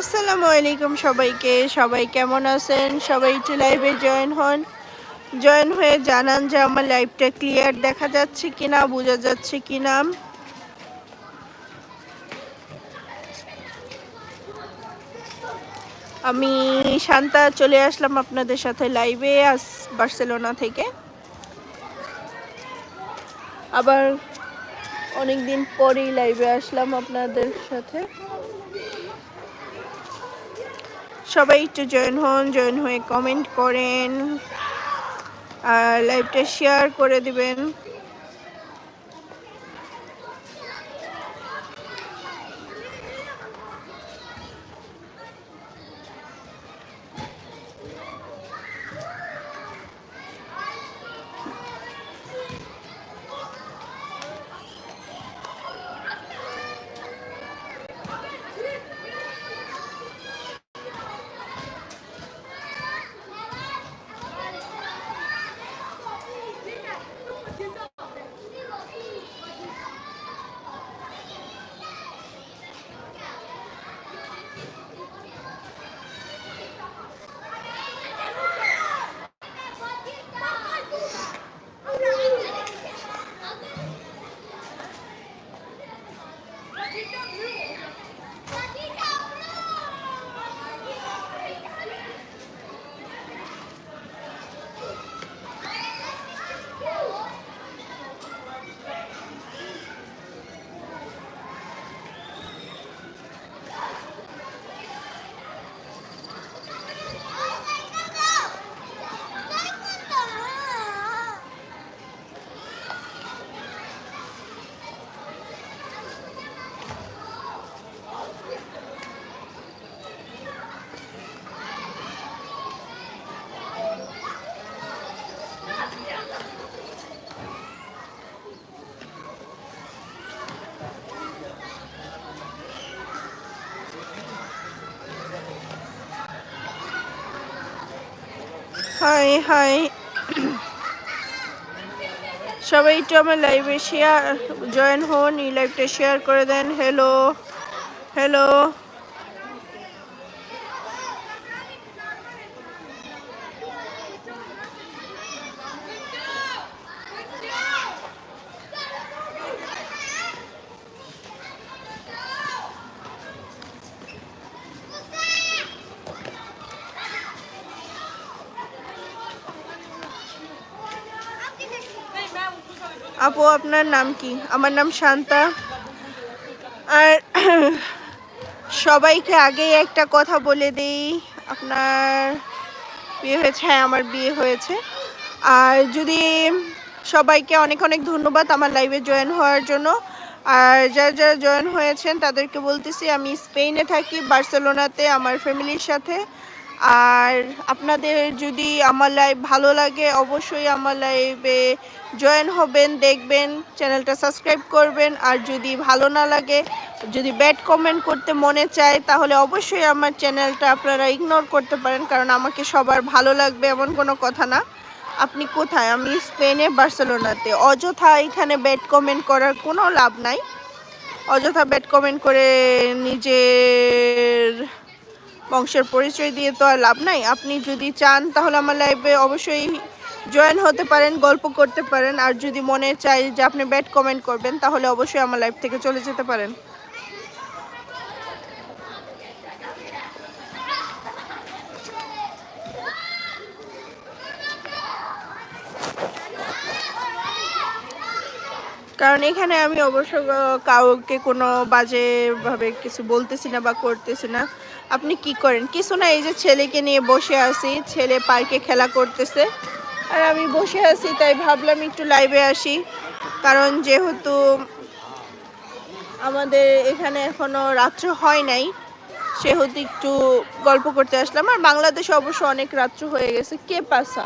আসসালামু আলাইকুম সবাইকে। সবাই কেমন আছেন? সবাই একটু লাইভে জয়েন হন। জয়েন হয়ে জানান যে আমার লাইভটা ক্লিয়ার দেখা যাচ্ছে কিনা, বোঝা যাচ্ছে কিনা। আমি শান্তা চলে আসলাম আপনাদের সাথে লাইভে আস বার্সেলোনা থেকে। আবার অনেক দিন পরেই লাইভে আসলাম আপনাদের সাথে। সবাই একটু জয়েন হন জয়েন হয়ে কমেন্ট করেন আর লাইভটা শেয়ার করে দিবেন। হাই হাই সবাই একটু আমার লাইভে শেয়ার জয়েন হন, এই লাইভটা শেয়ার করে দেন। হ্যালো হ্যালো আপু, আপনার নাম কি? আমার নাম শান্তা। আর সবাইকে আগেই একটা কথা বলে দিই, আপনার বিয়ে হয়েছে হ্যাঁ আমার বিয়ে হয়েছে। আর যদি সবাইকে অনেক অনেক ধন্যবাদ আমার লাইভে জয়েন হওয়ার জন্য। আর যারা যারা জয়েন হয়েছেন, তাদেরকে বলতেছি, আমি স্পেনে থাকি, বার্সেলোনাতে, আমার ফ্যামিলির সাথে। আর আপনাদের যদি আমার লাইভ ভালো লাগে, অবশ্যই আমার লাইভে জয়েন হবেন, দেখবেন চ্যানেলটা সাবস্ক্রাইব করবেন। আর যদি ভালো না লাগে, যদি ব্যাড কমেন্ট করতে মনে চায়, তাহলে অবশ্যই আমার চ্যানেলটা আপনারা ইগনোর করতে পারেন, কারণ আমাকে সবার ভালো লাগবে এমন কোনো কথা না। আপনি কোথায়? আমি স্পেনে, বার্সেলোনাতে। অযথা এখানে ব্যাড কমেন্ট করার কোনো লাভ নাই। অযথা ব্যাড কমেন্ট করে নিজের বংশের পরিচয় দিয়ে তো আর লাভ নাই। আপনি যদি চান তাহলে আমার লাইভে অবশ্যই জয়েন হতে পারেন, গল্প করতে পারেন। আর যদি মনে চাই যে আপনি ব্যাড কমেন্ট করবেন, তাহলে অবশ্যই আমার লাইভ থেকে চলে যেতে পারেন। কারণ এখানে আমি অবশ্য কাউকে কোনো বাজেভাবে কিছু বলতেছি না বা করতেছি না। আপনি কি করেন? কিছু না, এই যে ছেলেকে নিয়ে বসে আছি, ছেলে পার্কে খেলা করতেছে। আর আমি বসে আছি, তাই ভাবলাম একটু লাইভে আসি। কারণ যেহেতু আমাদের এখানে এখনও রাত্র হয় নাই, সেহেতু একটু গল্প করতে আসলাম। আর বাংলাদেশে অবশ্য অনেক রাত্র হয়ে গেছে। কে পাসা?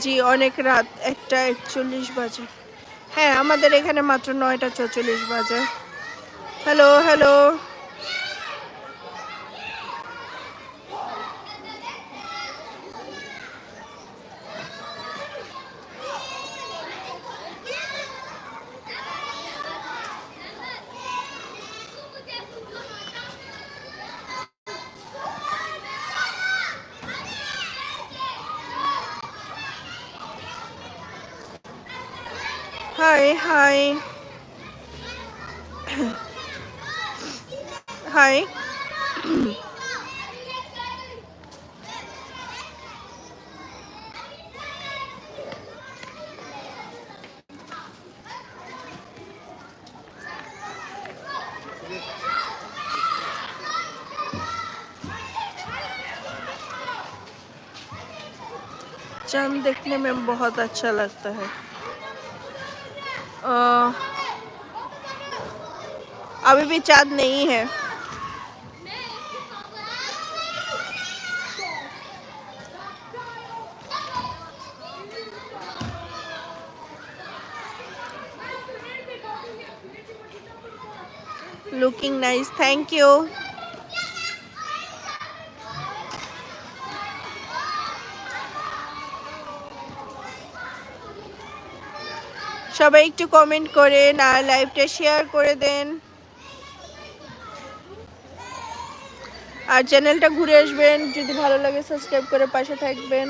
জি, অনেক রাত একটা একচল্লিশ বাজে। হ্যাঁ আমাদের এখানে মাত্র নয়টা চৌচল্লিশ বাজে। হ্যালো হ্যালো हाय हाय हाय चंद देखने में बहुत अच्छा लगता है। आ, अभी भी चाँद नहीं है। लुकिंग नाइस थैंक यू সবাই একটু কমেন্ট করেন আর লাইভটা শেয়ার করে দেন। আর চ্যানেলটা ঘুরে আসবেন, যদি ভালো লাগে সাবস্ক্রাইব করে পাশে থাকবেন।